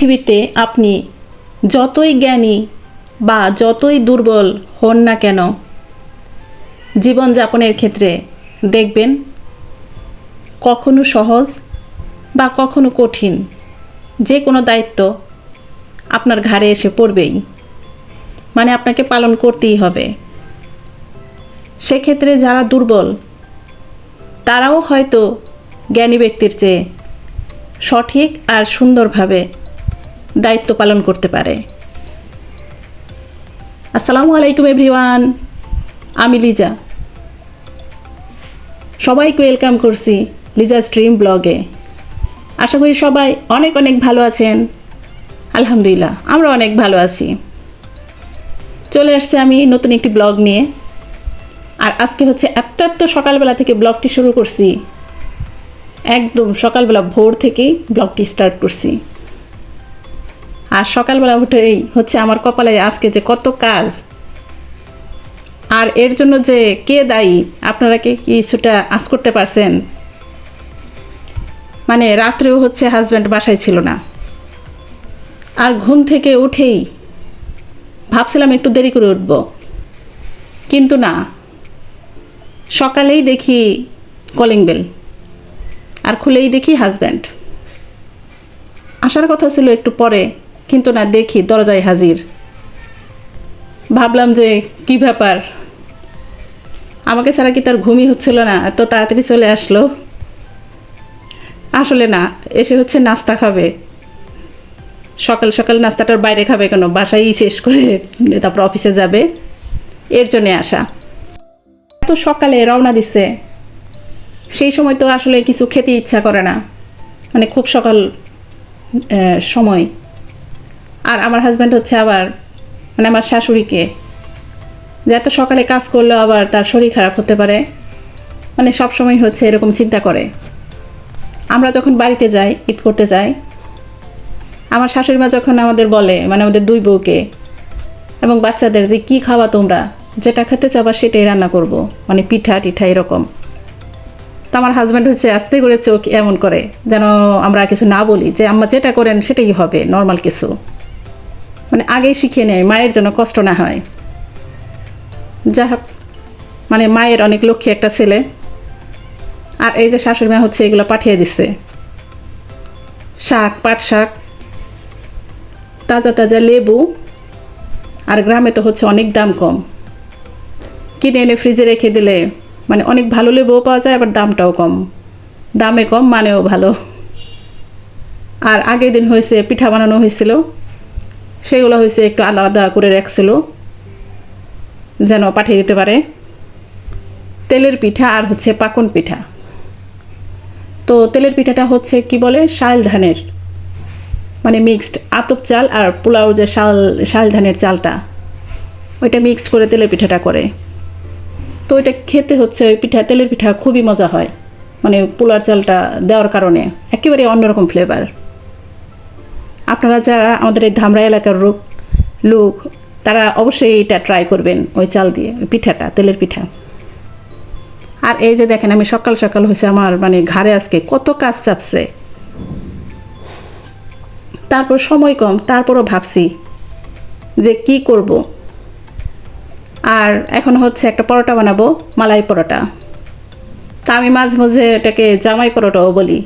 পৃথিবীতে আপনি যতই জ্ঞানী বা যতই দুর্বল হন না কেন, জীবনযাপনের ক্ষেত্রে দেখবেন কখনো সহজ বা কখনো কঠিন, যে কোনো দায়িত্ব আপনার ঘাড়ে এসে পড়বেই। মানে আপনাকে পালন করতেই হবে। সেক্ষেত্রে যারা দুর্বল, তারাও হয়তো জ্ঞানী ব্যক্তির চেয়ে সঠিক আর সুন্দরভাবে দায়িত্ব পালন করতে পারে। আসসালামু আলাইকুম এভরিওয়ান, আমি লিজা। সবাইকে ওয়েলকাম করছি লিজা স্ট্রিম ব্লগে। আশা করি সবাই অনেক অনেক ভালো আছেন। আলহামদুলিল্লাহ, আমরা অনেক ভালো আছি। চলে আসছে আমি নতুন একটি ব্লগ নিয়ে। আর আজকে হচ্ছে এত এত সকালবেলা থেকে ব্লগটি শুরু করছি। একদম সকালবেলা ভোর থেকেই ব্লগটি স্টার্ট করছি। আর সকালবেলা উঠেই হচ্ছে আমার কপালে আজকে যে কত কাজ। আর এর জন্য যে কে দায়ী, আপনারা কি কিছুটা আজ করতে পারছেন? মানে রাত্রেও হচ্ছে হাজব্যান্ড বাসায় ছিল না। আর ঘুম থেকে উঠেই ভাবছিলাম একটু দেরি করে উঠব। কিন্তু না, সকালেই দেখি কলিং বেল আর খুলেই দেখি হাজব্যান্ড আসার কথা ছিল একটু পরে কিন্তু না দেখি দরজায় হাজির। ভাবলাম যে কি ব্যাপার? আমাকে ছাড়া কি তার ঘুমই হচ্ছিল না? এত তাড়াতাড়ি চলে আসলো। আসলে না, এসে হচ্ছে নাস্তা খাবে। সকাল সকাল নাস্তাটার বাইরে খাবে কেন? বাসায় শেষ করে তারপর অফিসে যাবে। এর জন্যে আসা। এত সকালে রওনা দিচ্ছে সেই সময় তো আসলে কিছু খেতে ইচ্ছা করে না। মানে খুব সকাল সময়। আর আমার হাজব্যান্ড হচ্ছে আবার মানে আমার শাশুড়িকে। যে এত সকালে কাজ করলেও আবার তার শরীর খারাপ হতে পারে। মানে সব সময় হচ্ছে এরকম চিন্তা করে। আমরা যখন বাড়িতে যাই, ঈদ করতে যাই, আমার শাশুড়ি মা যখন আমাদের বলে মানে আমাদের দুই বউকে, এবং বাচ্চাদের যে কি খাওয়া তোমরা, যেটা খেতে চাবা সেটাই রান্না করব মানে পিঠা টিঠা এরকম। তো আমার হাজব্যান্ড হচ্ছে আস্তে করে চোখ এমন করে, যেন আমরা কিছু না বলি, যে আম্মা যেটা করেন সেটাই হবে নর্মাল কিছু। মানে আগেই শিখিয়ে নেয়, মায়ের জন্য কষ্ট না হয়। যা হোক মানে মায়ের অনেক লক্ষ্মী একটা ছেলে। আর এই যে শাশুড়ি মা হচ্ছে, এগুলো পাঠিয়ে দিচ্ছে শাক, পাট শাক তাজা তাজা লেবু। আর গ্রামে তো হচ্ছে অনেক দাম কম। কিনে এনে ফ্রিজে রেখে দিলে মানে অনেক ভালো লেবুও পাওয়া যায়, আবার দামটাও কম। দামে কম, মানেও ভালো। আর আগের দিন হয়েছে, পিঠা বানানো হয়েছিল। সেগুলো হয়েছে একটু আলাদা করে রাখছিল, যেন পাঠিয়ে দিতে পারে। তেলের পিঠা আর হচ্ছে পাকন পিঠা। তো তেলের পিঠাটা হচ্ছে কি বলে? শাল ধানের। মানে মিক্সড আতপ চাল আর পোলাও যে শাল শাল ধানের চালটা, ওইটা মিক্সড করে তেলের পিঠাটা করে। তো ওইটা খেতে হচ্ছে ওই পিঠা, তেলের পিঠা খুবই মজা হয়। মানে পোলার চালটা দেওয়ার কারণে। একেবারে অন্যরকম ফ্লেভার আপনারা যারা আমাদের এই ধামরা এলাকার লোক লোক, তারা অবশ্যই এটা ট্রাই করবেন, ওই চাল দিয়ে, ওই পিঠাটা, তেলের পিঠা। আর এই যে দেখেন, আমি সকাল সকাল হয়েছে আমার মানে ঘাড়ে আজকে কত কাজ চাপছে। তারপর সময় কম, তারপরও ভাবছি যে কি করব। আর এখন হচ্ছে একটা পরোটা বানাবো, মালাই পরোটা। তা আমি মাঝে মাঝে এটাকে জামাই পরোটাও বলি।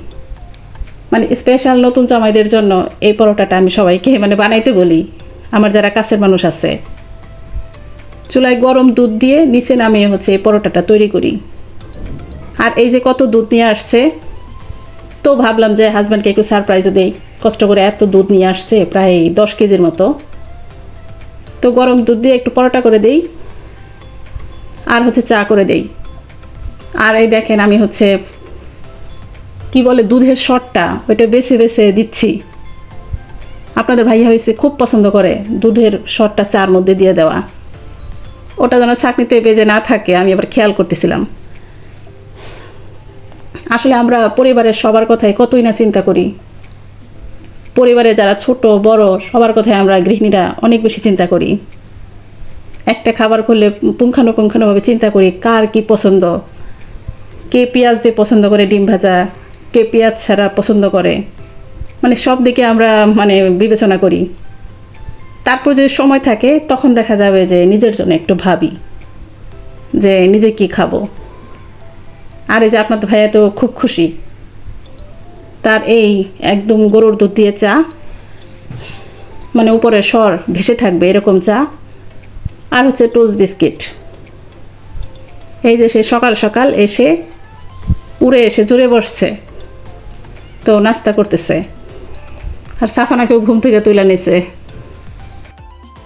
মানে স্পেশাল নতুন জামাইদের জন্য এই পরোটাটা আমি সবাইকে মানে বানাইতে বলি। আমার যারা কাছের মানুষ আছে। চুলায় গরম দুধ দিয়ে নিচে নামিয়ে হচ্ছে এই পরোটাটা তৈরি করি। আর এই যে কত দুধ নিয়ে আসছে, তো ভাবলাম যে হাজব্যান্ডকে একটু সারপ্রাইজও দেই। কষ্ট করে এত দুধ নিয়ে আসছে, প্রায় দশ কেজির মতো। তো গরম দুধ দিয়ে একটু পরোটা করে দেই। আর হচ্ছে চা করে দেই। আর এই দেখেন আমি হচ্ছে কি বলে দুধের শটটা, ওইটা বেছে বেছে দিচ্ছি। আপনাদের ভাইয়া হয়েছে খুব পছন্দ করে দুধের শটটা চার মধ্যে দিয়ে দেওয়া। ওটা যেন ছাকনিতে বেজে না থাকে, আমি আবার খেয়াল করতেছিলাম। আসলে আমরা পরিবারের সবার কথাই কতই না চিন্তা করি। পরিবারে যারা ছোট, বড়, সবার কথাই আমরা গৃহিণীরা অনেক বেশি চিন্তা করি। একটা খাবার করলে পুঙ্খানুপুঙ্খানুভাবে চিন্তা করি কার কি পছন্দ। কে পেঁয়াজ দিয়ে পছন্দ করে ডিম ভাজা কে পেঁয়াজ ছাড়া পছন্দ করে। মানে সব দিকে আমরা মানে বিবেচনা করি। তারপর যদি সময় থাকে, তখন দেখা যাবে যে নিজের জন্য একটু ভাবি যে নিজে কি খাব। আর এই যে আপনার ভাইয়া তো খুব খুশি। তার এই একদম গরুর দুধ দিয়ে চা মানে উপরে স্বর ভেসে থাকবে এরকম চা, আর হচ্ছে টোস্ট বিস্কিট। এই যে সে সকাল সকাল এসে, উড়ে এসে জুড়ে বসছে। তো নাস্তা করতেছে। আর সাফানাকেও ঘুম থেকে তুলে নিছে।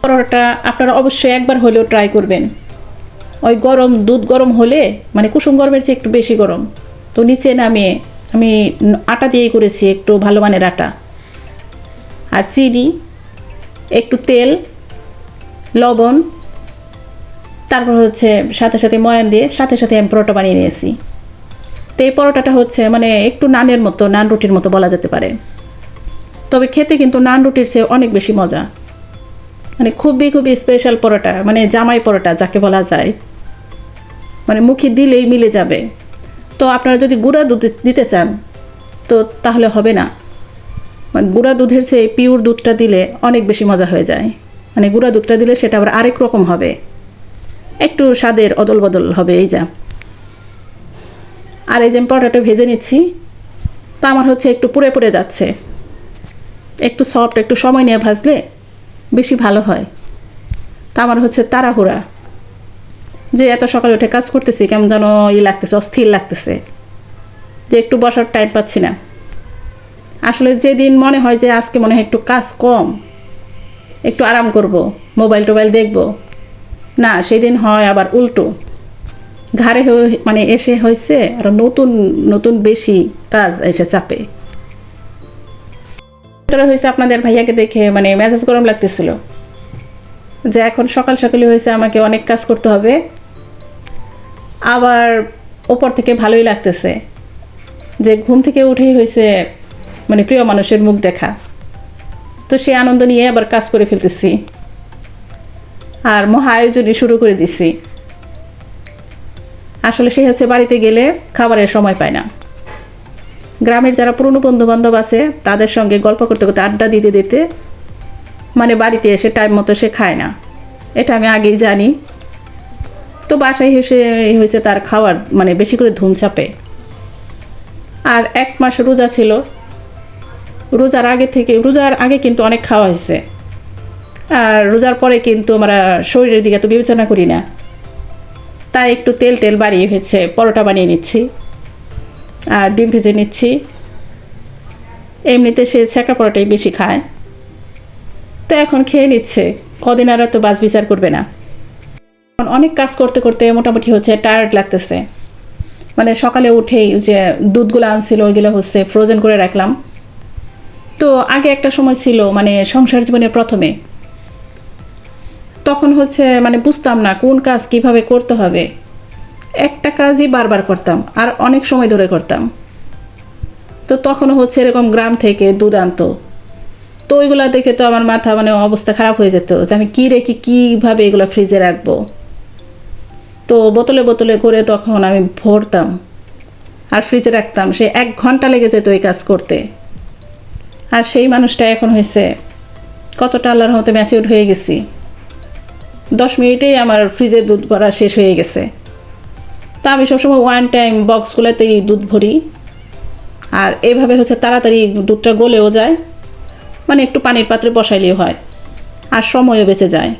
পরোটা আপনারা অবশ্যই একবার হলেও ট্রাই করবেন। ওই গরম, দুধ গরম হলে মানে কুসুম গরমের চেয়ে একটু বেশি গরম। তো নিচে নামিয়ে, আমি আটা দিয়েই করেছি একটু ভালো মানের আটা। আর চিনি, একটু তেল, লবণ, তারপর হচ্ছে সাথে সাথে ময়ান দিয়ে সাথে সাথে আমি পরোটা বানিয়ে নিয়েছি। তো এই পরোটাটা হচ্ছে মানে একটু নানের মতো, নান রুটির মতো বলা যেতে পারে। তবে খেতে কিন্তু নান রুটির চেয়ে অনেক বেশি মজা। মানে খুবই খুবই স্পেশাল পরোটা মানে জামাই পরোটা যাকে বলা যায়। মানে মুখে দিলেই মিলে যাবে। তো আপনারা যদি গুঁড়া দুধ দিতে চান, তো তাহলে হবে না। মানে গুঁড়া দুধের চেয়ে পিওর দুধটা দিলে অনেক বেশি মজা হয়ে যায়। মানে গুঁড়া দুধটা দিলে সেটা আবার আরেক রকম হবে। একটু স্বাদের অদল বদল হবে, এই যা। আর এই যে আমি পরোটাটা ভেজে নিচ্ছি, তা আমার হচ্ছে একটু পুড়ে পুড়ে যাচ্ছে। একটু সফট একটু সময় নিয়ে ভাজলে বেশি ভালো হয়। তা আমার হচ্ছে তাড়াহুড়া। যে এত সকালে উঠে কাজ করতেছি, কেমন যেন ই লাগতেছে, অস্থির লাগতেছে। যে একটু বসার টাইম পাচ্ছি না। আসলে যেদিন মনে হয় যে আজকে মনে হয় একটু কাজ কম, একটু আরাম করব মোবাইল টোবাইল দেখব, না, সেদিন হয় আবার উল্টো। ঘাড়ে মানে এসে হয়েছে আর নতুন নতুন বেশি কাজ এসে চাপে। হয়েছে আপনাদের ভাইয়াকে দেখে মানে মেজাজ গরম লাগতেছিল। যে এখন সকাল সকালে হয়েছে, আমাকে অনেক কাজ করতে হবে। আবার ওপর থেকে ভালোই লাগতেছে। যে ঘুম থেকে উঠেই হয়েছে মানে প্রিয় মানুষের মুখ দেখা। তো সেই আনন্দ নিয়ে আবার কাজ করে ফেলতেছি। আর মহা আয়োজনই শুরু করে দিছি। আসলে সে হচ্ছে বাড়িতে গেলে খাবারের সময় পায় না। গ্রামের যারা পুরনো বন্ধু বান্ধব আছে, তাদের সঙ্গে গল্প করতে করতে আড্ডা দিতে দিতে মানে বাড়িতে এসে টাইম মতো সে খায় না। এটা আমি আগেই জানি। তো বাসায় এসে হয়েছে তার খাওয়ার মানে বেশি করে ধুম চাপে। আর এক মাস রোজা ছিল। রোজার আগে থেকে, রোজার আগে কিন্তু অনেক খাওয়া হয়েছে। আর রোজার পরে কিন্তু আমরা শরীরের দিকে তো বিবেচনা করি না। তাই একটু তেল টেল বাড়িয়ে হয়েছে, পরোটা বানিয়ে নিচ্ছি। আর ডিম ভেজে নিচ্ছি। এমনিতে সে ছ্যাঁকা পরোটাই বেশি খায়। তো এখন খেয়ে নিচ্ছে। কদিন আর তো বাজ বিচার করবে না। অনেক কাজ করতে করতে মোটামুটি হচ্ছে টায়ার্ড লাগতেছে। মানে সকালে উঠেই যে দুধগুলো আনছিল, ওইগুলো হচ্ছে ফ্রোজেন করে রাখলাম। তো আগে একটা সময় ছিল মানে সংসার জীবনের প্রথমে। তখন হচ্ছে মানে বুঝতাম না কোন কাজ কীভাবে করতে হবে। একটা কাজই বারবার করতাম আর অনেক সময় ধরে করতাম। তো তখন হচ্ছে এরকম গ্রাম থেকে দুধ তো ওইগুলা দেখে তো আমার মাথা মানে অবস্থা খারাপ হয়ে যেত যে আমি কী রেখে কীভাবে এগুলো ফ্রিজে রাখব। তো বোতলে বোতলে করে তখন আমি ভরতাম। আর ফ্রিজে রাখতাম, সে এক ঘণ্টা লেগে যেত এই কাজ করতে। আর সেই মানুষটা এখন হয়েছে কতটা আল্লাহর মতো ম্যাচিউর হয়ে গেছি। দশ মিনিটেই আমার ফ্রিজের দুধ ভরা শেষ হয়ে গেছে। তা আমি সবসময় ওয়ান টাইম বক্সগুলোতেই দুধ ভরি। আর এভাবে হচ্ছে তাড়াতাড়ি দুধটা গলেও যায়। মানে একটু পানির পাত্রে বসাইলেও হয়। আর সময়ও বেঁচে যায়।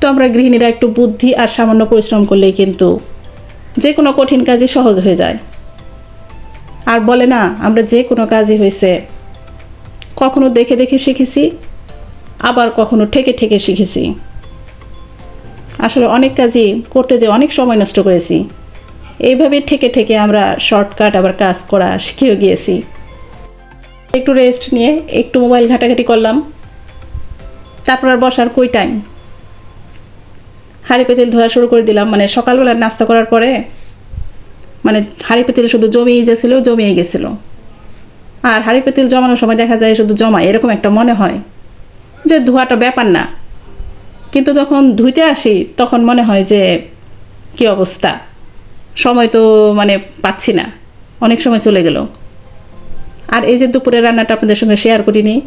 তো আমরা গৃহিণীরা একটু বুদ্ধি আর সামান্য পরিশ্রম করলেই কিন্তু যে কোনো কঠিন কাজই সহজ হয়ে যায়। আর বলে না, আমরা যে কোনো কাজই হয়েছে, কখনো দেখে দেখে শিখেছি, আবার কখনো ঠেকে ঠেকে শিখেছি। আসলে অনেক কাজই করতে যে অনেক সময় নষ্ট করেছি। এইভাবে ঠেকে ঠেকে আমরা শর্টকাট আবার কাজ করা শিখেও গিয়েছি। একটু রেস্ট নিয়ে একটু মোবাইল ঘাটাঘাটি করলাম। তারপর আর বসার কই টাইম হাঁড়ি পেতেল ধোয়া শুরু করে দিলাম মানে সকালবেলা নাস্তা করার পরে মানে হাঁড়ি পেতেল শুধু জমিয়ে গেছিল জমিয়ে গেছিল। আর হাঁড়ি পেতেল জমানোর সময় দেখা যায় শুধু জমা এরকম একটা মনে হয় যে ধোয়াটা ব্যাপার না। কিন্তু যখন ধুইতে আসি, তখন মনে হয় যে, কি অবস্থা? সময় তো মানে পাচ্ছি না। অনেক সময় চলে গেল। আর এই যে দুপুরের রান্নাটা আপনাদের সঙ্গে শেয়ার করিনি,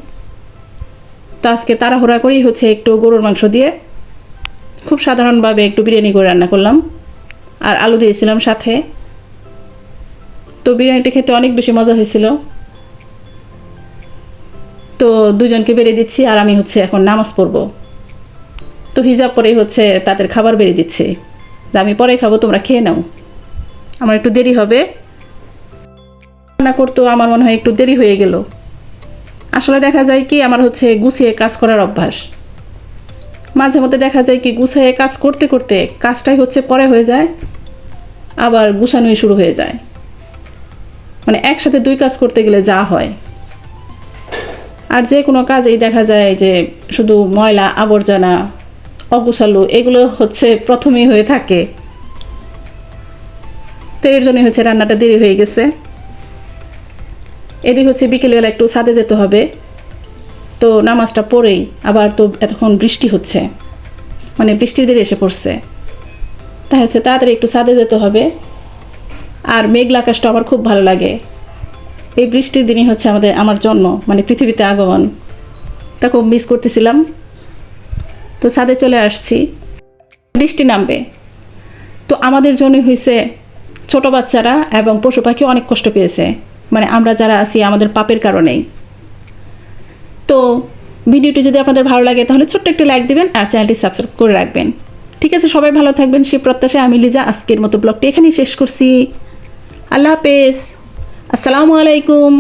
তো আজকে তাড়াহুড়া করেই হচ্ছে একটু গরুর মাংস দিয়ে খুব সাধারণভাবে একটু বিরিয়ানি করে রান্না করলাম। আর আলু দিয়েছিলাম সাথে। তো বিরিয়ানিটা খেতে অনেক বেশি মজা হয়েছিল। তো দুজনকে বেরিয়ে দিচ্ছি আর আমি হচ্ছে এখন নামাজ পড়ব। তো হিজাব পরেই হচ্ছে তাদের খাবার বেরিয়ে দিচ্ছে। আমি পরে খাব, তোমরা খেয়ে নাও। আমার একটু দেরি হবে। রান্না করতেও আমার মনে হয় একটু দেরি হয়ে গেল। আসলে দেখা যায় কি, আমার হচ্ছে গুছিয়ে কাজ করার অভ্যাস। মাঝে মধ্যে দেখা যায় কি, গুছিয়ে কাজ করতে করতে কাজটাই হচ্ছে পরে হয়ে যায়, আবার গুছানোই শুরু হয়ে যায়। মানে একসাথে দুই কাজ করতে গেলে যা হয়। আর যে কোনো কাজেই দেখা যায় যে শুধু ময়লা, আবর্জনা অগুছালো, এগুলো হচ্ছে প্রথমেই হয়ে থাকে। তো এর জন্যই হচ্ছে রান্নাটা দেরি হয়ে গেছে। এদিকে হচ্ছে বিকেলবেলা একটু ছাদে যেতে হবে। তো নামাজটা পড়েই আবার তো এতক্ষণ বৃষ্টি হচ্ছে। মানে বৃষ্টির দিকে এসে পড়ছে। তাই হচ্ছে তাড়াতাড়ি একটু ছাদে যেতে হবে। আর মেঘলা আকাশটা আমার খুব ভালো লাগে। এই বৃষ্টির দিনই হচ্ছে আমাদের, আমার জন্ম মানে পৃথিবীতে আগমন। তা খুব মিস করতেছিলাম। তো ছাদে চলে আসছি। বৃষ্টি নামবে। তো আমাদের জন্যই হয়েছে ছোট বাচ্চারা এবং পশু পাখি অনেক কষ্ট পেয়েছে। মানে আমরা যারা আছি, আমাদের পাপের কারণেই। তো ভিডিওটি যদি আপনাদের ভালো লাগে, তাহলে ছোট্ট একটি লাইক দিবেন আর চ্যানেলটি সাবস্ক্রাইব করে রাখবেন। ঠিক আছে, সবাই ভালো থাকবেন। সেই প্রত্যাশায় আমি লিজা আজকের মতো ব্লগটি এখানেই শেষ করছি। আল্লাহ হাফেজ। আসসালামু আলাইকুম।